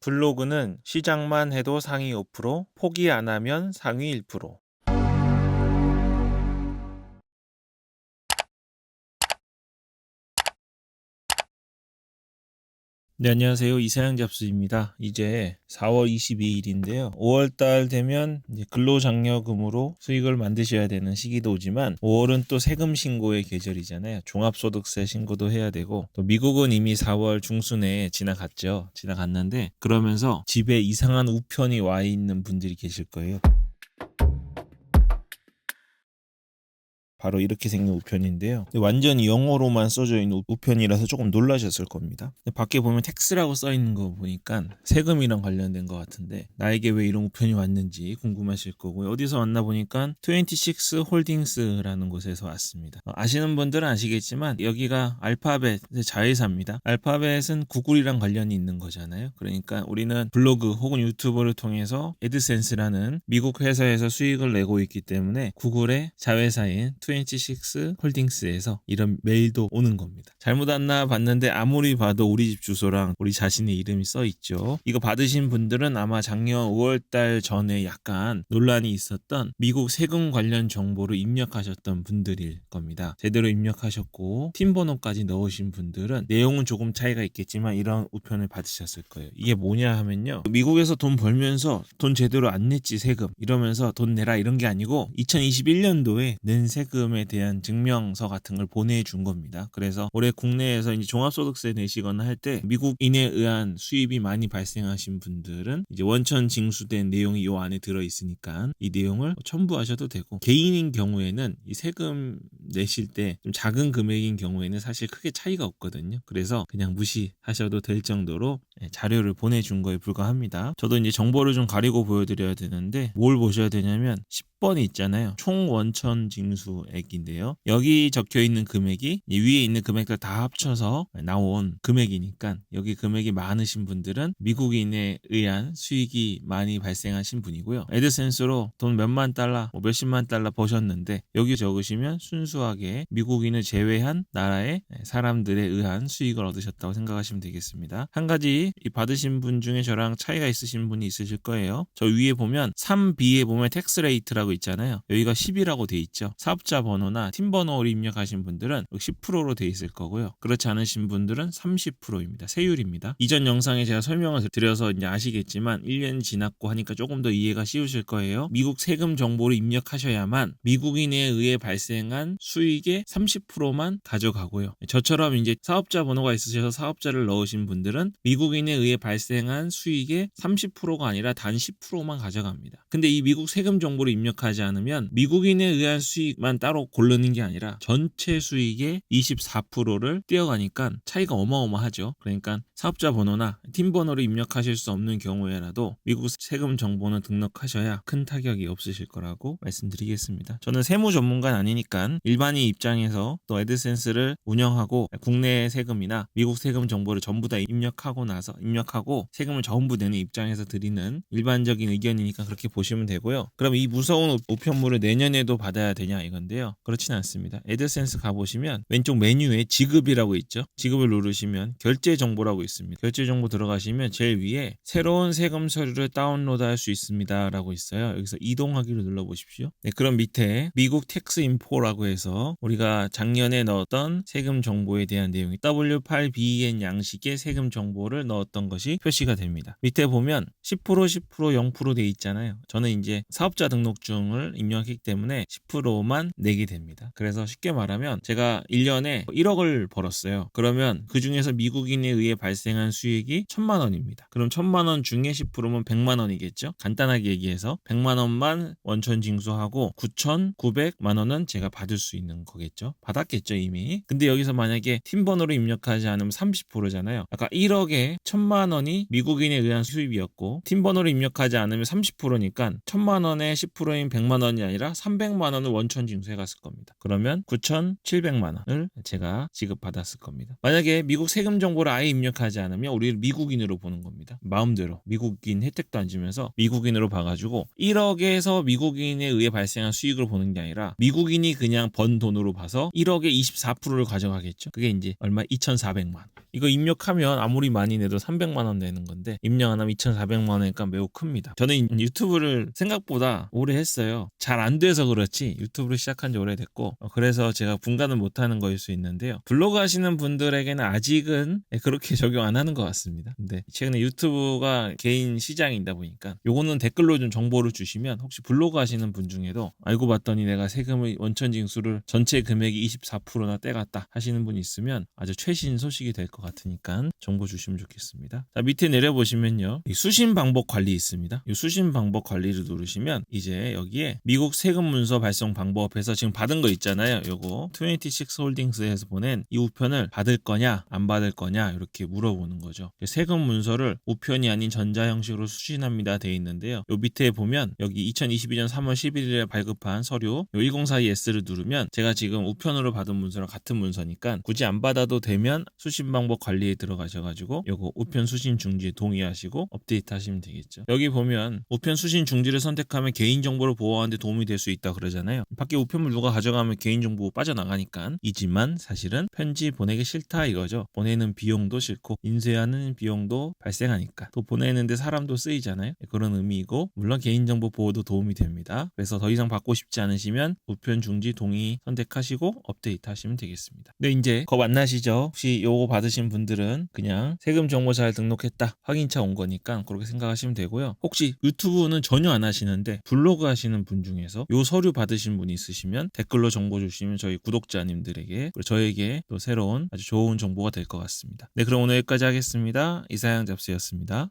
블로그는 시작만 해도 상위 5%, 포기 안 하면 상위 1%. 네, 안녕하세요. 이사양 잡수입니다. 이제 4월 22일인데요. 5월달 되면 근로장려금으로 수익을 만드셔야 되는 시기도 오지만 5월은 또 세금 신고의 계절이잖아요. 종합소득세 신고도 해야 되고 또 미국은 이미 4월 중순에 지나갔죠. 지나갔는데 그러면서 집에 이상한 우편이 와 있는 분들이 계실 거예요. 바로 이렇게 생긴 우편인데요. 완전히 영어로만 써져 있는 우편이라서 조금 놀라셨을 겁니다. 밖에 보면 텍스라고 써 있는 거 보니까 세금이랑 관련된 것 같은데 나에게 왜 이런 우편이 왔는지 궁금하실 거고요. 어디서 왔나 보니까 26 홀딩스라는 곳에서 왔습니다. 어, 아시는 분들은 아시겠지만 여기가 알파벳 자회사입니다. 알파벳은 구글이랑 관련이 있는 거잖아요. 그러니까 우리는 블로그 혹은 유튜브를 통해서 에드센스라는 미국 회사에서 수익을 내고 있기 때문에 구글의 자회사인 26 홀딩스에서 이런 메일도 오는 겁니다. 잘못 왔나 봤는데 아무리 봐도 우리 집 주소랑 우리 자신의 이름이 써 있죠. 이거 받으신 분들은 아마 작년 5월달 전에 약간 논란이 있었던 미국 세금 관련 정보를 입력하셨던 분들일 겁니다. 제대로 입력하셨고 팀 번호까지 넣으신 분들은 내용은 조금 차이가 있겠지만 이런 우편을 받으셨을 거예요. 이게 뭐냐 하면요. 미국에서 돈 벌면서 돈 제대로 안 냈지 세금 이러면서 돈 내라 이런 게 아니고 2021년도에 낸 세금 세금에 대한 증명서 같은 걸 보내준 겁니다. 그래서 올해 국내에서 이제 종합소득세 내시거나 할 때 미국인에 의한 수입이 많이 발생하신 분들은 이제 원천 징수된 내용이 요 안에 들어 있으니까 이 내용을 첨부하셔도 되고 개인인 경우에는 이 세금 내실 때 좀 작은 금액인 경우에는 사실 크게 차이가 없거든요. 그래서 그냥 무시하셔도 될 정도로 예, 자료를 보내준 거에 불과합니다. 저도 이제 정보를 좀 가리고 보여드려야 되는데 뭘 보셔야 되냐면 10번이 있잖아요. 총 원천 징수액인데요. 여기 적혀 있는 금액이 위에 있는 금액들 다 합쳐서 나온 금액이니까 여기 금액이 많으신 분들은 미국인에 의한 수익이 많이 발생하신 분이고요. 에드센스로 돈 몇만 달러, 뭐 몇십만 달러 버셨는데 여기 적으시면 순수하게 미국인을 제외한 나라의 사람들에 의한 수익을 얻으셨다고 생각하시면 되겠습니다. 한 가지 받으신 분 중에 저랑 차이가 있으신 분이 있으실 거예요. 저 위에 보면 3B에 보면 텍스 레이트라고 있잖아요. 여기가 10이라고 돼 있죠. 사업자 번호나 팀 번호를 입력하신 분들은 10%로 돼 있을 거고요. 그렇지 않으신 분들은 30%입니다. 세율입니다. 이전 영상에 제가 설명을 드려서 이제 아시겠지만 1년 지났고 하니까 조금 더 이해가 쉬우실 거예요. 미국 세금 정보를 입력하셔야만 미국인에 의해 발생한 수익의 30%만 가져가고요. 저처럼 이제 사업자 번호가 있으셔서 사업자를 넣으신 분들은 미국인 에 의해 발생한 수익의 30%가 아니라 단 10%만 가져갑니다. 근데 이 미국 세금 정보를 입력하지 않으면 미국인에 의한 수익만 따로 고르는 게 아니라 전체 수익의 24%를 떼어가니까 차이가 어마어마하죠. 그러니까 사업자 번호나 팀 번호를 입력하실 수 없는 경우에라도 미국 세금 정보는 등록하셔야 큰 타격이 없으실 거라고 말씀드리겠습니다. 저는 세무 전문가는 아니니까 일반인 입장에서 또 에드센스를 운영하고 국내 세금이나 미국 세금 정보를 전부 다 입력하고 나서 입력하고 세금을 전부 내는 입장에서 드리는 일반적인 의견이니까 그렇게 보시면 되고요. 그럼 이 무서운 우편물을 내년에도 받아야 되냐 이건데요. 그렇진 않습니다. 에드센스 가보시면 왼쪽 메뉴에 지급이라고 있죠. 지급을 누르시면 결제 정보라고 있습니다. 결제 정보 들어가시면 제일 위에 새로운 세금 서류를 다운로드할 수 있습니다 라고 있어요. 여기서 이동하기를 눌러보십시오. 네, 그럼 밑에 미국 텍스 인포라고 해서 우리가 작년에 넣었던 세금 정보에 대한 내용이 W8BN 양식의 세금 정보를 넣 었던 것이 표시가 됩니다. 밑에 보면 10% 10% 0%돼 있잖아요. 저는 이제 사업자 등록증을 입력했기 때문에 10%만 내게 됩니다. 그래서 쉽게 말하면 제가 1년에 1억을 벌었어요. 그러면 그 중에서 미국인에 의해 발생한 수익이 1000만 원입니다. 그럼 1000만 원 중에 10%면 100만 원이겠죠? 간단하게 얘기해서 100만 원만 원천 징수하고 9,900만 원은 제가 받을 수 있는 거겠죠? 받았겠죠, 이미. 근데 여기서 만약에 팀 번호를 입력하지 않으면 30%잖아요. 아까 1억에 1000만 원이 미국인에 의한 수입이었고 팀 번호를 입력하지 않으면 30%니까 1000만 원에 10%인 100만 원이 아니라 300만 원을 원천 징수해 갔을 겁니다. 그러면 9,700만 원을 제가 지급받았을 겁니다. 만약에 미국 세금 정보를 아예 입력하지 않으면 우리를 미국인으로 보는 겁니다. 마음대로 미국인 혜택도 안 주면서 미국인으로 봐가지고 1억에서 미국인에 의해 발생한 수익을 보는 게 아니라 미국인이 그냥 번 돈으로 봐서 1억의 24%를 가져가겠죠. 그게 이제 얼마 2,400만 원. 이거 입력하면 아무리 많이 내도 300만 원 내는 건데 입력 안 하면 2,400만 원이니까 매우 큽니다. 저는 유튜브를 생각보다 오래 했어요. 잘 안 돼서 그렇지 유튜브를 시작한 지 오래됐고 어, 그래서 제가 분간을 못하는 거일 수 있는데요. 블로그 하시는 분들에게는 아직은 그렇게 적용 안 하는 것 같습니다. 근데 최근에 유튜브가 개인 시장이다 보니까 요거는 댓글로 좀 정보를 주시면 혹시 블로그 하시는 분 중에도 알고 봤더니 내가 세금의 원천 징수를 전체 금액이 24%나 떼갔다 하시는 분이 있으면 아주 최신 소식이 될 것 같으니까 정보 주시면 좋겠습니다. 자, 밑에 내려보시면요. 이 수신 방법 관리 있습니다. 이 수신 방법 관리를 누르시면 이제 여기에 미국 세금 문서 발송 방법에서 지금 받은 거 있잖아요. 요거 26 홀딩스에서 보낸 이 우편을 받을 거냐 안 받을 거냐 이렇게 물어보는 거죠. 세금 문서를 우편이 아닌 전자 형식으로 수신합니다 돼 있는데요. 요 밑에 보면 여기 2022년 3월 11일에 발급한 서류 요 1042S를 누르면 제가 지금 우편으로 받은 문서랑 같은 문서니까 굳이 안 받아도 되면 수신 방법 관리에 들어가셔가지고 요거 우편 수신 중지에 동의하시고 업데이트 하시면 되겠죠. 여기 보면 우편 수신 중지를 선택하면 개인정보를 보호하는 데 도움이 될 수 있다 그러잖아요. 밖에 우편물 누가 가져가면 개인정보 빠져나가니까 이지만 사실은 편지 보내기 싫다 이거죠. 보내는 비용도 싫고 인쇄하는 비용도 발생하니까 또 보내는데 사람도 쓰이잖아요. 그런 의미이고 물론 개인정보 보호도 도움이 됩니다. 그래서 더 이상 받고 싶지 않으시면 우편 중지 동의 선택하시고 업데이트 하시면 되겠습니다. 네 이제 겁안 나시죠? 혹시 요거 받으신 분들은 그냥 세금 정보 잘 등록했다 확인차 온 거니까 그렇게 생각하시면 되고요. 혹시 유튜브는 전혀 안 하시는데 블로그 하시는 분 중에서 요 서류 받으신 분 있으시면 댓글로 정보 주시면 저희 구독자님들에게 그리고 저에게 또 새로운 아주 좋은 정보가 될 것 같습니다. 네 그럼 오늘 여기까지 하겠습니다. 이사양 잡스였습니다.